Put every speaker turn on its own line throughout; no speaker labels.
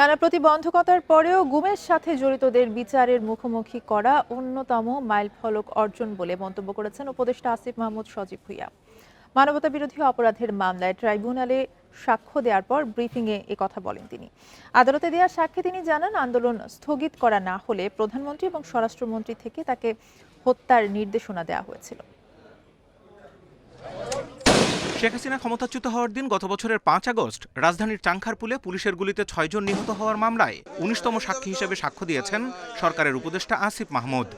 নানা প্রতিবন্ধকতার পরেও গুমের সাথে জড়িতদের বিচারের মুখোমুখি করা অন্যতম মাইলফলক অর্জন বলে মন্তব্য করেছেন উপদেষ্টা আসিফ মাহমুদ সজীব ভুইয়া। মানবতা বিরোধী অপরাধের মামলায় ট্রাইব্যুনালে সাক্ষ্য দেওয়ার পর ব্রিফিংয়ে কথা বলেন তিনি। আদালতে দেওয়া সাক্ষী তিনি জানান, আন্দোলন স্থগিত করা না হলে প্রধানমন্ত্রী এবং স্বরাষ্ট্রমন্ত্রী থেকে তাকে হত্যার নির্দেশনা দেওয়া হয়েছিল।
শেখ হাসিনা ক্ষমতাচ্যুত হওয়ার দিন গত বছরের পাঁচ আগস্ট রাজধানীর চাংখারপুলে পুলিশের গুলিতে ছয়জন নিহত হওয়ার মামলায় উনিশতম সাক্ষী হিসেবে সাক্ষ্য দিয়েছেন সরকারের উপদেষ্টা আসিফ মাহমুদ।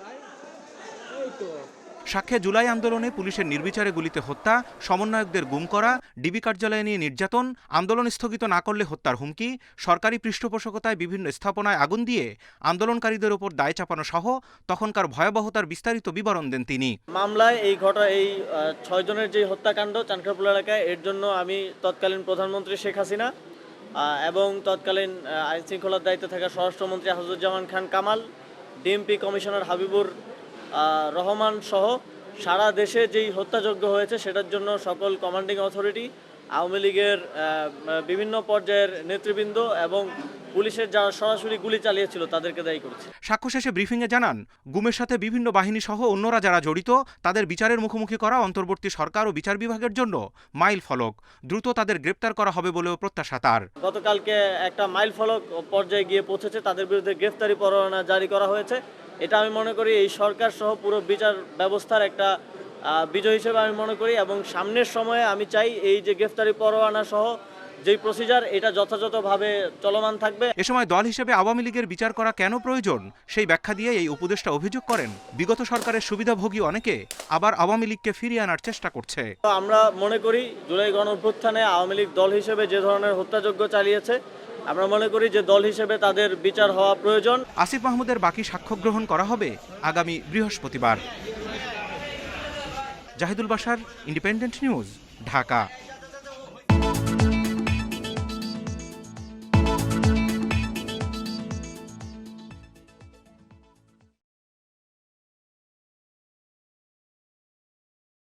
সাক্ষ্যে জুলাই আন্দোলনে পুলিশের নির্বিচারে গুলিতে হত্যা সমন্বয়কদের গুম করা ডিবি কার্যালয়ে নিয়ে নির্যাতন আন্দোলন স্থগিত না করলে হত্যার হুমকি সরকারি পৃষ্ঠপোষকতায় বিভিন্ন স্থাপনায় আগুন দিয়ে আন্দোলনকারীদের ওপর দায় চাপানো সহ তখনকার ভয়াবহতার বিস্তারিত বিবরণ দেন তিনি।
মামলায় এই ঘটনা এই আহ, ছয় জনের যে হত্যাকাণ্ড চানখারপুল এলাকায় এর জন্য আমি তৎকালীন প্রধানমন্ত্রী শেখ হাসিনা এবং তৎকালীন আইন শৃঙ্খলার দায়িত্বে থাকা স্বরাষ্ট্রমন্ত্রী হাজুজ্জামান খান কামাল ডিএমপি কমিশনার হাবিবুর রহমান সহ সারা দেশে যেই হত্যাযজ্ঞ হয়েছে, সেটার জন্য সকল কমান্ডিং অথরিটি আওয়ামী লীগের বিভিন্ন পর্যায়ের নেতৃবৃন্দ এবং পুলিশের যারা সরাসরি গুলি চালিয়েছিল তাদেরকে দায়ী করেছে।
সাক্ষ্য শেষে ব্রিফিংয়ে জানান গুমের সাথে বিভিন্ন বাহিনী সহ অন্যরা যারা জড়িত তাদের বিচারের মুখোমুখি করা অন্তর্বর্তী সরকার ও বিচার বিভাগের জন্য মাইল ফলক। দ্রুত তাদের গ্রেপ্তার করা হবে বলেও প্রত্যাশা তার।
গতকালকে একটা মাইল ফলক পর্যায়ে গিয়ে পৌঁছেছে তাদের বিরুদ্ধে গ্রেফতারি পরোয়ানা জারি করা হয়েছে। এটা আমি মনে করি এই সরকার সহ পুরো বিচার ব্যবস্থার একটা বিজয় হিসেবে আমি মনে করি এবং সামনের সময়ে আমি চাই এই যে গ্রেফতারি পরোয়ানা সহ যেই প্রসিজার এটা যথাযথভাবে চলমান থাকবে।
এ সময় দল হিসেবে আওয়ামী লীগের বিচার করা কেন প্রয়োজন সেই ব্যাখ্যা দিয়ে এই উপদেষ্টা অভিযোগ করেন। বিগত সরকারের সুবিধাভোগী অনেকে আবার আওয়ামী লীগকে ফিরিয়ে আনার চেষ্টা করছে।
আমরা মনে করি জুলাই গণ অভ্যুত্থানে আওয়ামী লীগ দল হিসেবে যে ধরনের হত্যাযজ্ঞ চালিয়েছে আমরা মনে করি যে দল হিসেবে তাদের বিচার হওয়া প্রয়োজন।
আসিফ মাহমুদের বাকি সাক্ষ্য গ্রহণ করা হবে আগামী বৃহস্পতিবার। জাহিদুল বাসার ইন্ডিপেন্ডেন্ট নিউজ ঢাকা।